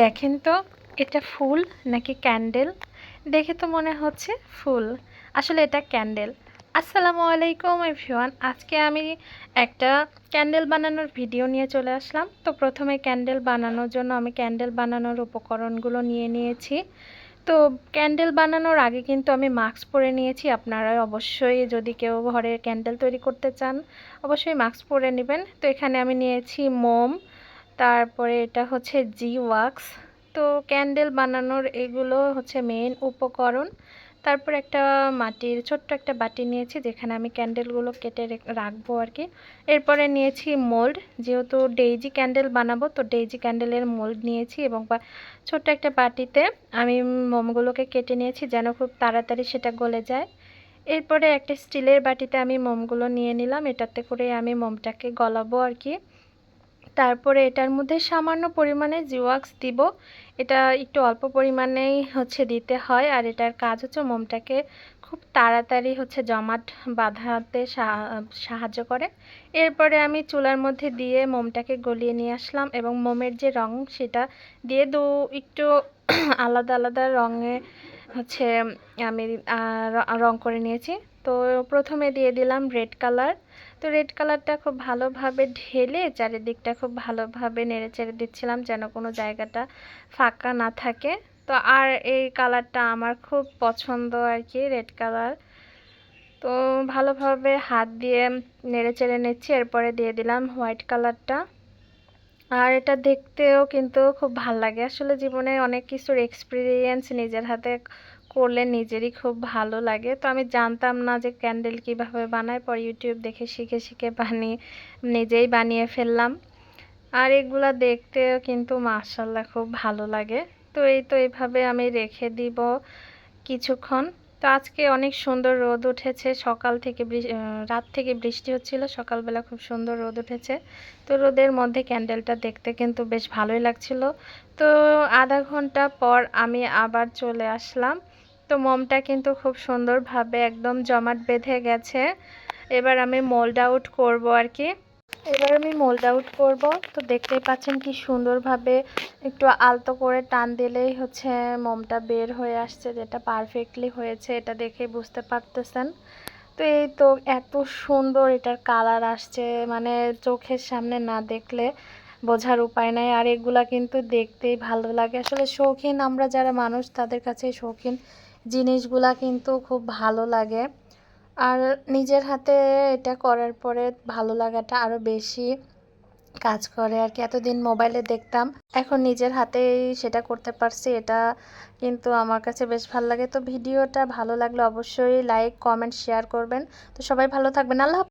দেখেন তো, এটা ফুল নাকি ক্যান্ডেল? দেখে তো মনে হচ্ছে ফুল। আসলে এটা ক্যান্ডেল। আসসালামু আলাইকুম, এভরিওয়ান। আজকে আমি একটা ক্যান্ডেল বানানোর ভিডিও নিয়ে চলে আসলাম। তো প্রথমে ক্যান্ডেল বানানোর জন্য আমি ক্যান্ডেল বানানোর উপকরণগুলো নিয়ে নিয়েছি। তো ক্যান্ডেল বানানোর আগে কিন্তু আমি মাস্ক পরে নিয়েছি। আপনারা অবশ্যই যদি কেউ ঘরে ক্যান্ডেল তৈরি করতে চান, অবশ্যই মাস্ক পরে নেবেন। তো এখানে আমি নিয়েছি মোম তারপরে এটা হচ্ছে জি ওয়াক্স তো ক্যান্ডেল বানানোর এগুলো হচ্ছে মেন উপকরণ। তারপর একটা মাটির, ছোট্ট একটা বাটি নিয়েছি যেখানে আমি ক্যান্ডেলগুলো কেটে রাখব আর কি। এরপরে নিয়েছি মোল্ড যেহেতু ডেইজি ক্যান্ডেল বানাবো, তো ডেইজি ক্যান্ডেলের মোল্ড নিয়েছি এবং ছোট্ট একটা বাটিতে আমি মোমগুলোকে কেটে নিয়েছি যেন খুব তাড়াতাড়ি সেটা গলে যায়। এরপরে একটা স্টিলের বাটিতে আমি মোমগুলো নিয়ে নিলাম। এটাতে করে আমি মোমটাকে গলাবো আর কি। তারপরে এটার মধ্যে সামান্য পরিমাণে জিওয়াক্স দিব। এটা একটু অল্প পরিমাণেই হচ্ছে দিতে হয় আর এটার কাজ হচ্ছে মোমটাকে খুব তাড়াতাড়ি হচ্ছে জমাট বাঁধাতে সাহায্য করে। এরপরে আমি চুলার মধ্যে দিয়ে মোমটাকে গলিয়ে নিয়ে আসলাম এবং মোমের যে রং সেটা দিয়ে দু, একটু আলাদা আলাদা রঙে হচ্ছে, আমি রং করে নিয়েছি। তো প্রথমে দিয়ে দিলাম রেড কালার। তো রেড কালারটা খুব ভালোভাবে ঢেলে চারিদিকটা খুব ভালোভাবে নেড়ে চেড়ে দিচ্ছিলাম যেন কোনো জায়গাটা ফাঁকা না থাকে। তো আর এই কালারটা আমার খুব পছন্দ আর কি, রেড কালার। তো ভালোভাবে হাত দিয়ে নেড়ে চেড়ে নিচ্ছি। এরপরে দিয়ে দিলাম হোয়াইট কালারটা। আর এটা দেখতেও কিন্তু খুব ভালো লাগে। আসলে জীবনে অনেক কিছুর এক্সপিরিয়েন্স নিজের হাতে করলে নিজেরই খুব ভালো লাগে। তো আমি জানতাম না যে ক্যান্ডেল কীভাবে বানায়, পর ইউটিউব দেখে শিখে শিখে বানিয়ে, নিজেই বানিয়ে ফেললাম। আর এগুলা দেখতেও কিন্তু মার্শাল্লাহ খুব ভালো লাগে। তো এই তো এইভাবে আমি রেখে দিব কিছুক্ষণ। তো আজকে অনেক সুন্দর রোদ উঠেছে। সকাল থেকে রাত থেকে বৃষ্টি হচ্ছিল, সকালবেলা খুব সুন্দর রোদ উঠেছে। তো রোদের মধ্যে ক্যান্ডেলটা দেখতে কিন্তু বেশ ভালোই লাগছিল। তো আধা ঘণ্টা পর আমি আবার চলে আসলাম। তো মমটা কিন্তু খুব সুন্দরভাবে একদম জমাট বেঁধে গেছে। এবার আমি মোল্ড আউট করব আর কি। এবার আমি মোল্ড আউট করব। তো দেখতেই পাচ্ছেন কি সুন্দরভাবে একটু আলতো করে টান দিলেই হচ্ছে মোমটা বের হয়ে আসছে, যেটা পারফেক্টলি হয়েছে, এটা দেখেই বুঝতে পারতেছেন। তো এই তো এত সুন্দর এটার কালার আসছে মানে চোখের সামনে না দেখলে বোঝার উপায় নাই। আর এগুলা কিন্তু দেখতেই ভালো লাগে। আসলে শৌখিন, আমরা যারা মানুষ, তাদের কাছে শৌখিন জিনিসগুলা কিন্তু খুব ভালো লাগে। আর নিজের হাতে এটা করার পরে ভালো লাগাটা আরও বেশি কাজ করে আর কি। এতদিন মোবাইলে দেখতাম, এখন নিজের হাতেই সেটা করতে পারছি। এটা কিন্তু আমার কাছে বেশ ভালো লাগে। তো ভিডিওটা ভালো লাগলে অবশ্যই লাইক কমেন্ট শেয়ার করবেন। তো সবাই ভালো থাকবেন। আল্লাহ